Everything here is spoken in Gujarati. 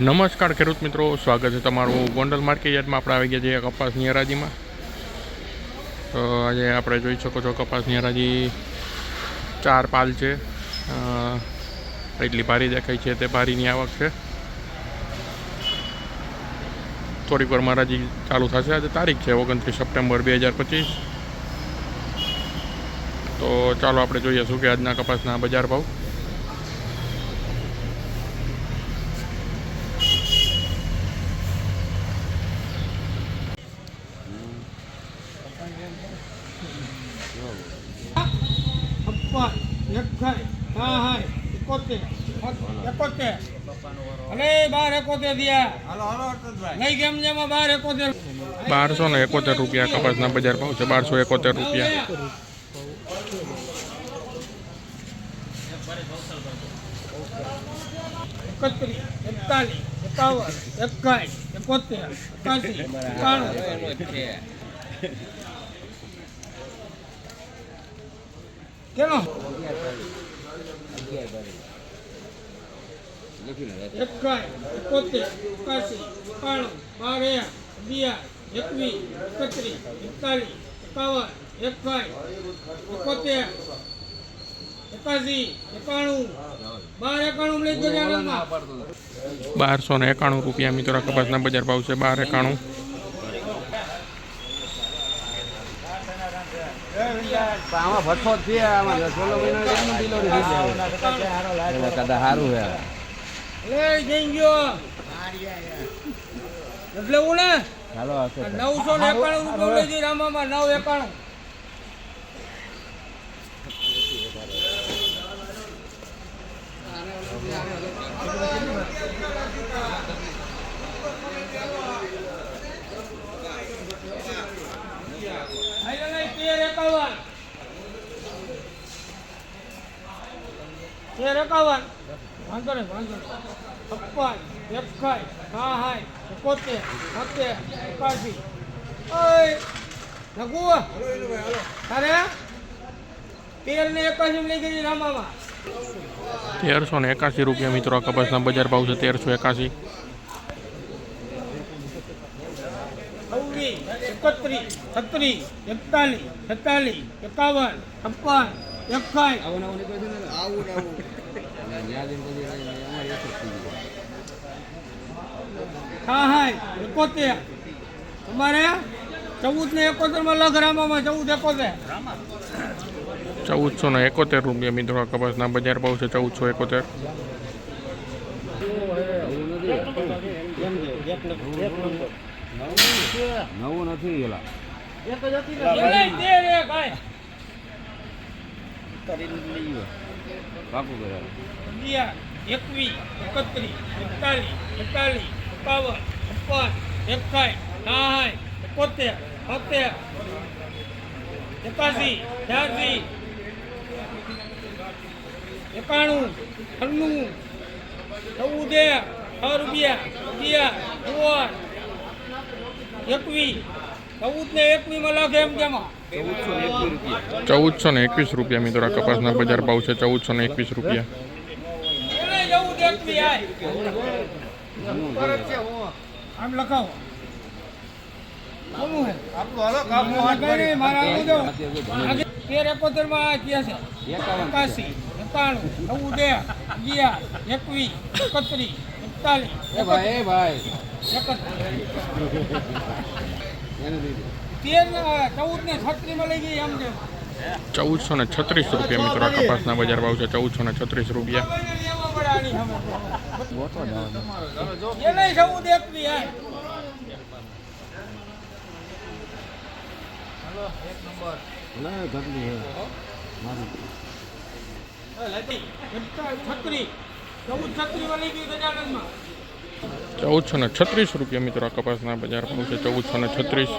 નમસ્કાર ખેડૂત મિત્રો, સ્વાગત છે તમારું ગોંડલ માર્કેટ આપણે આવી ગયા છીએ કપાસની હરાજીમાં તો આજે આપણે જોઈ શકો છો કપાસની હરાજી ચાર પાલ છે. એટલી ભારી દેખાય છે, તે ભારીની આવક છે. થોડીક વારમાં હરાજી ચાલુ થશે. આજે તારીખ છે, ઓગણત્રીસ સપ્ટેમ્બર બે હજાર પચીસ. તો ચાલો આપણે જોઈએ શું કે આજના કપાસના બજાર ભાવ. છપ્પન એકસાઠ સાઠ એકોતેર એકોતેર. અરે બાર એકોતેર દિયા નહીં કેમ જેમાં બાર એકોતેર. બારસો ને એકોતેર રૂપિયા કપાસના બજાર ભાવ છે બારસો એકોતેર રૂપિયા. એકત્રીસ એકતાલીસ એકાવન એકાઠ એકોતેર એકાસી એકાણું. કેનો? એકોતેર એકાસી એકાણું બાર એક અગિયાર એકવીસ એકત્રીસ એકતાલીસ એકાવન એકાઠ એકોતેર એકાસી એકાણું બાર એકાણું બારસો ને એકાણું રૂપિયા મિત્રો કપાસના બજાર ભાવ છે બાર એકાણું. આમાં ભઠ્ઠો જ છે આમાં સોલો મહિનો કદાચ સારું છે લે જઈ ગયો. એટલે હું ને ચાલો હશે નવસો ને એકાણું રૂપિયા લઈ રામામાં નવ એકાણું હાલો નહીં, તેર એકાવન તેર એકાવન. વાંધો નહીં વાંધો છપ્પન એકસાઈ સાહાઈ એકોતેર સત્તેર એકાસી. લઘુ અરે તેર? ને એકાસી લઈ ગઈ રામામાં. તેરસો ને એકાસી રૂપિયા મિત્રો કપાસના બજાર ભાવ છે તેરસો એકાસી. એકત્રીસ છત્રીસ એકતાલીસ છેતાલીસ એકાવન છપ્પન એકાઈ આવું આવું નીકળ્યું ને આવું આવું. ત્યાં જઈને પછી અમારી એક જ થઈ ગઈ સાહાઈ એકોતેર. તમારે? ચૌદ ને એકોતેરમાં લખ રામામાં ચૌદ એકોતેર. ચૌદસો ને એકોતેર રૂપિયા મિત્રો કપાસના બજાર ભાવ છે ચૌદસો એકોતેર. નવું નથી. એલા એલાય લઈ ગયો આય પાકું કરે અગિયાર, એકવીસ, એકત્રીસ, એકતાલીસ એકતાલીસ એકાવન છપ્પન એકોતેર સત્તેર એકાસી, છ્યાસી, એકાણું, છન્નું ચૌદ રૂપિયા, અગિયાર સોળ એકવીસ ચૌદસો ને એકવીસ રૂપિયા મિત્રો કપાસના બજાર ભાવ છે ચૌદસો ને એકવીસ રૂપિયા. તેર એકોતેરમાં ક્યાં છે. એકાસી એકાણું ચૌદ અગિયાર એકવીસ એકત્રીસ એકતાલીસ એ ભાઈ ભાઈ. ચૌદસો ને છત્રીસ રૂપિયા મિત્રો કપાસના બજાર ભાવ છે ચૌદસો ને છત્રીસ રૂપિયા. નહીં ચૌદ છત્રી વાળી ગઈ ગજાનંદમાં ચૌદસો ને છત્રીસ રૂપિયા મિત્રો કપાસના બજાર ભાવ છે ચૌદસો ને છત્રીસ.